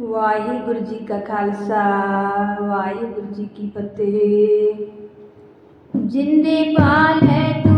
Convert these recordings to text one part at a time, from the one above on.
ਵਾਹਿਗੁਰੂ ਜੀ ਕਾ ਖਾਲਸਾ ਵਾਹਿਗੁਰੂ ਜੀ ਕੀ ਫਤਿਹ। ਜਿੰਦੇ ਪਾਲ ਹੈ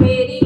পেরি